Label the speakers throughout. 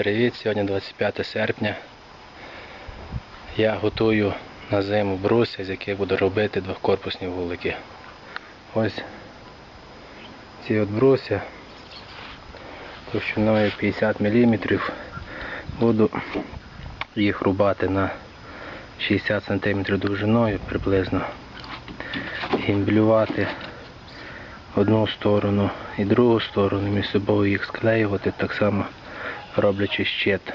Speaker 1: Привіт, сьогодні 25 серпня. Я готую на зиму бруся, з яких буду робити двохкорпусні вулики. Ось ці от бруся товщиною 50 мм. Буду їх рубати на 60 см довжиною приблизно. Гімблювати одну сторону і другу сторону, між собою їх склеювати так само роблячи щит.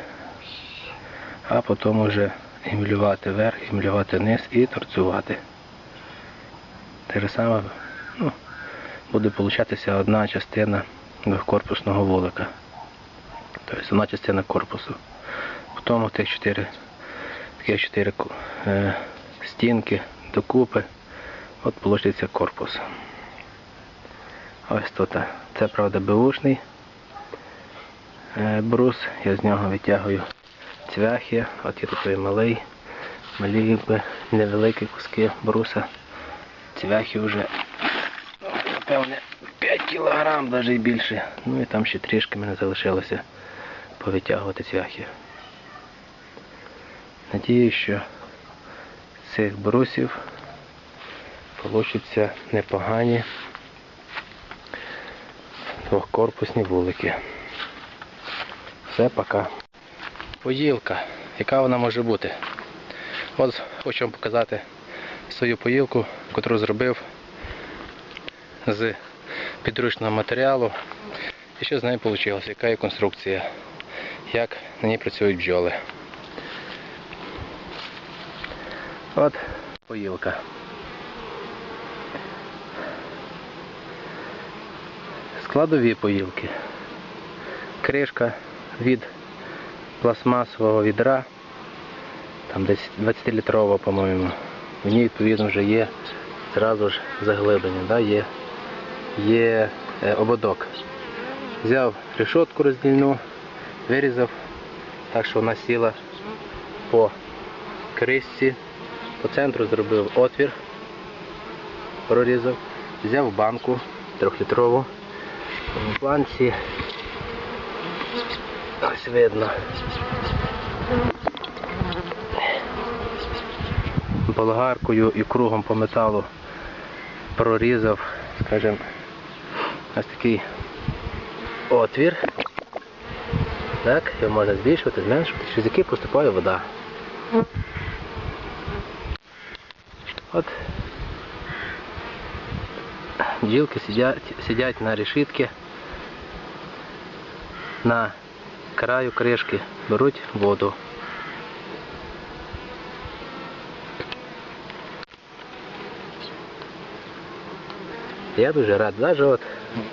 Speaker 1: А потім вже гімлювати вверх, гімлювати вниз і торцювати. Те ж саме ну, буде получатися одна частина двохкорпусного вулика. Тобто одна частина корпусу. Потім тих чотири, такі чотири е, стінки докупи. От вийде корпус. Ось тут. Це правда беушний брус, я з нього витягую цвяхи, от є такий малий, малі невеликі куски бруса. Цвяхи вже напевне 5 кг, навіть більше. Ну і там ще трішки мене залишилося повитягувати цвяхи. Надію, що з цих брусів получаться непогані двохкорпусні вулики. Все, пока. Поїлка. Яка вона може бути? От хочу вам показати свою поїлку, яку зробив з підручного матеріалу. І що з нею вийшло, яка є конструкція, як на ній працюють бджоли. От поїлка. Складові поїлки. Кришка від пластмасового відра, там десь 20-літрова, по-моєму. В ній відповідно вже є зразу ж заглиблення, да? є, є е, ободок. Взяв решетку роздільну, вирізав, так що вона сіла по кришці, по центру зробив отвір, прорізав, взяв банку трьохлітрову, в банці Ось видно. Болгаркою і кругом по металу прорізав, скажімо, ось такий отвір. Так, його можна збільшувати, зменшувати, через який поступає вода. От бджілки сидять, сидять на решітки на краю кришки беруть воду. Я дуже рад, навіть от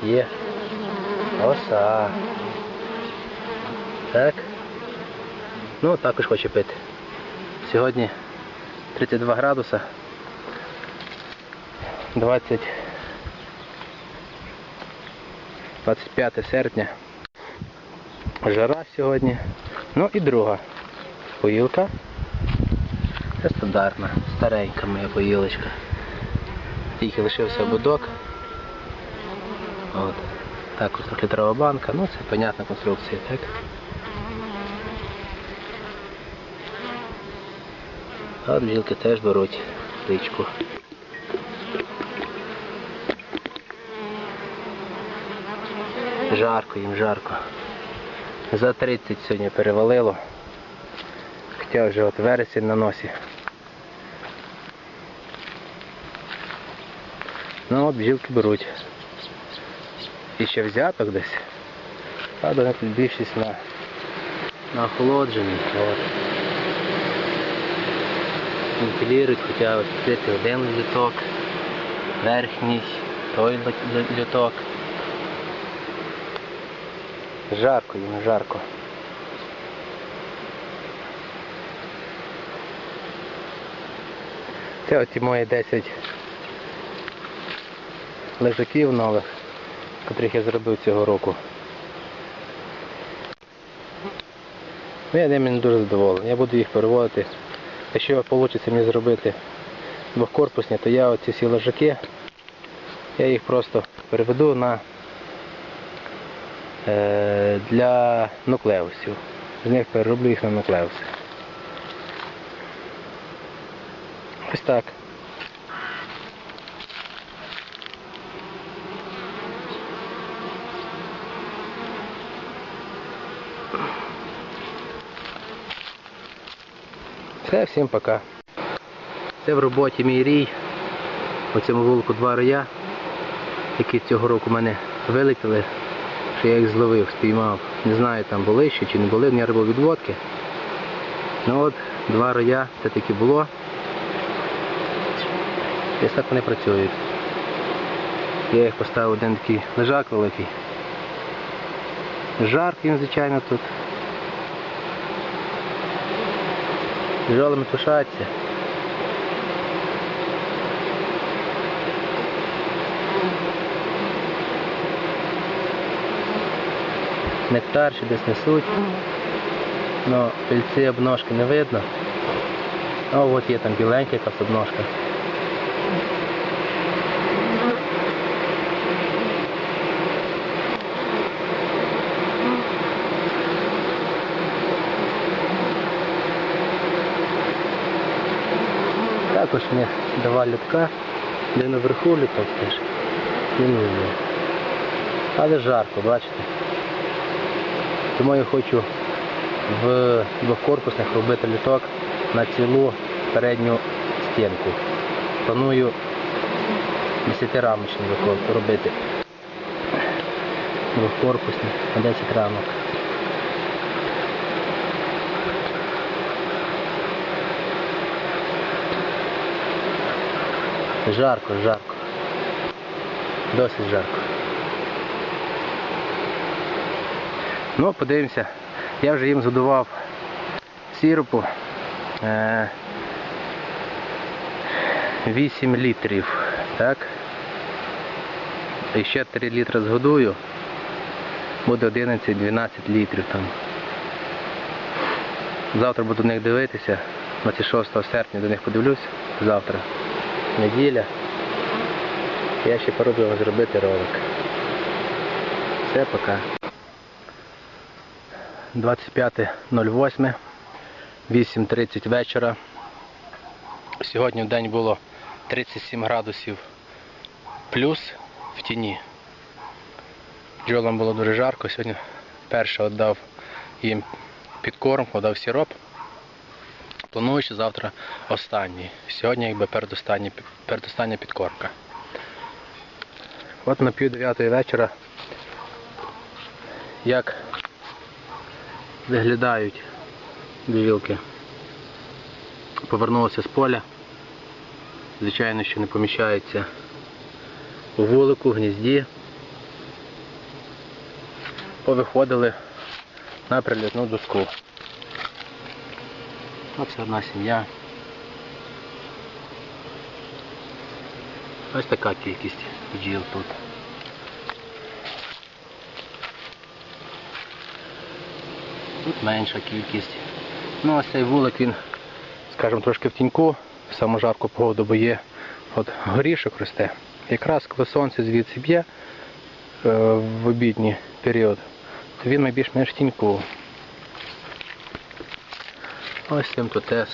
Speaker 1: є оса. Так. Ну, також хоче пити. Сьогодні 32 градуса. 20 25 серпня. Жара сьогодні. Ну і друга поїлка. Це стандартна, старенька моя поїлочка. Тільки лишився будок. От. Також літрова банка, ну це понятна конструкція, так? А от бджілки теж беруть річку. Жарко їм, жарко. За 30 сьогодні перевалило. Хоча вже от вересень на носі. Ну от бджілки беруть. І ще взяток десь. Правда, вони тут більшість на, на охолодженні. От. Хоча ось один люток, верхній, той люток. Жарко їм, жарко. Це оті мої 10 лежаків нових, котрих я зробив цього року. Ну, я ними не дуже задоволений. Я буду їх переводити. Якщо вийде мені зробити двохкорпусні, то я оці всі лежаки, я їх просто переведу на для нуклеусів. з них перероблю їх на нуклеуси. Ось так. Все, всім пока. Це в роботі мій рій. У цьому вулику два роя, які цього року в мене вилетіли, що я їх зловив, спіймав. Не знаю, там були ще чи не були, в мене робив відводки. Ну от, два роя, це таки було. І так вони працюють. Я їх поставив один такий лежак великий. Жарко їм, звичайно, тут. Жолами тушаться. Нектар ще десь несуть. Ну, пильці обножки не видно. А от є там біленька якась обножка. Також мені два літка, де наверху літок теж. Мінує. Але жарко, бачите. Тому я хочу в двохкорпусних робити літок на цілу передню стінку. Планую 10-рамочний викон- робити. Двохкорпусний на 10 рамок. Жарко, жарко. Досить жарко. Ну, подивимося. Я вже їм задував сіропу е, 8 літрів. Так. І ще 3 літри згодую. Буде 11-12 літрів там. Завтра буду до них дивитися. 26 серпня до них подивлюсь. Завтра. Неділя. Я ще пробую зробити ролик. Все, пока. 25.08, 8.30 вечора. Сьогодні в день було 37 градусів плюс в тіні. Бджолам було дуже жарко. Сьогодні перше віддав їм підкормку, дав сироп. Планую, що завтра останній. Сьогодні якби передостання, передостання підкормка. От на пів дев'ятої вечора як виглядають бджілки. Повернулися з поля. Звичайно, що не поміщаються у вулику, в гнізді. Повиходили на прилітну доску. Оце одна сім'я. Ось така кількість бджіл тут. Тут менша кількість. Ну ось цей вулик він, скажімо, трошки в тіньку, в саму жарку погоду, бо є от горішок росте. Якраз коли сонце звідси б'є е, в обідній період, то він найбільш-менш в тіньку. Ось цим тут теж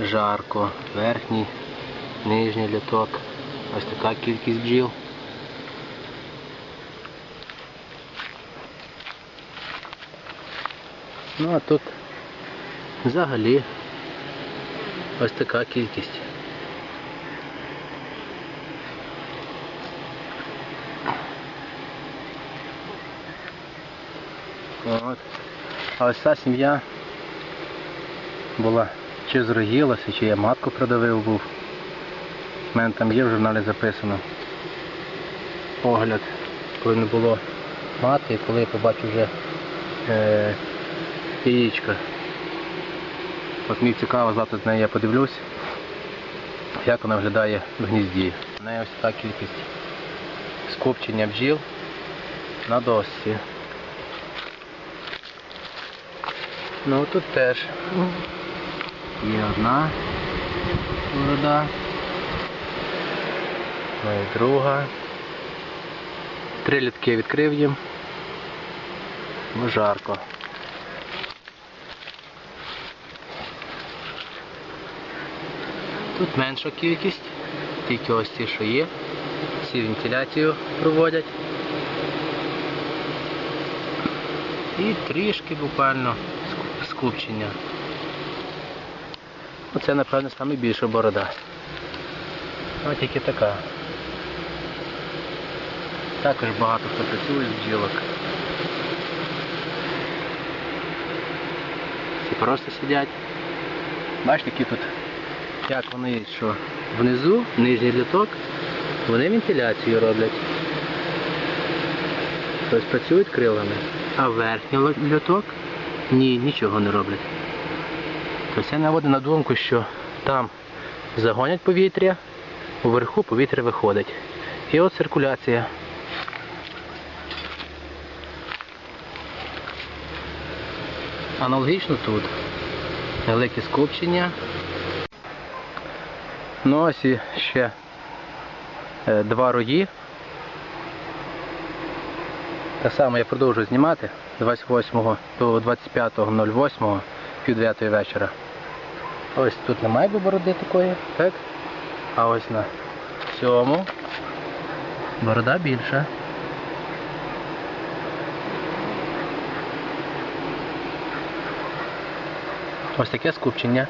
Speaker 1: жарко, верхній, нижній літок. Ось така кількість бджіл. Ну а тут взагалі ось така кількість. От. А ось ця сім'я була чи зроїлася, чи я матку продавив був. У мене там є в журналі записано погляд, коли не було мати, коли я побачив вже е, яєчка. От мені цікаво, завтра з нею я подивлюсь, як вона виглядає в гнізді. У неї ось така кількість скупчення бджіл на досці. Ну тут теж є одна борода. Ну і друга. Три літки відкрив їм. Бо жарко. Тут менша кількість, тільки ось ті, що є. Всі вентиляцію проводять. І трішки буквально скупчення. Оце, напевно, найбільша борода. Ось тільки така. Також багато хто працює з бджілок. Ці просто сидять. Бачите, які тут, як вони що внизу, нижній літок, вони вентиляцію роблять. Тобто працюють крилами. А верхній льоток ні, нічого не роблять. Тобто це наводить на думку, що там загонять повітря, вверху повітря виходить. І от циркуляція. Аналогічно тут. Велике скупчення. Ну ось і ще е, два рої. Так само я продовжую знімати з 28 до 25.08 пів 9 вечора. Ось тут немає бороди такої, так? А ось на цьому борода більша. Ось таке скупчення.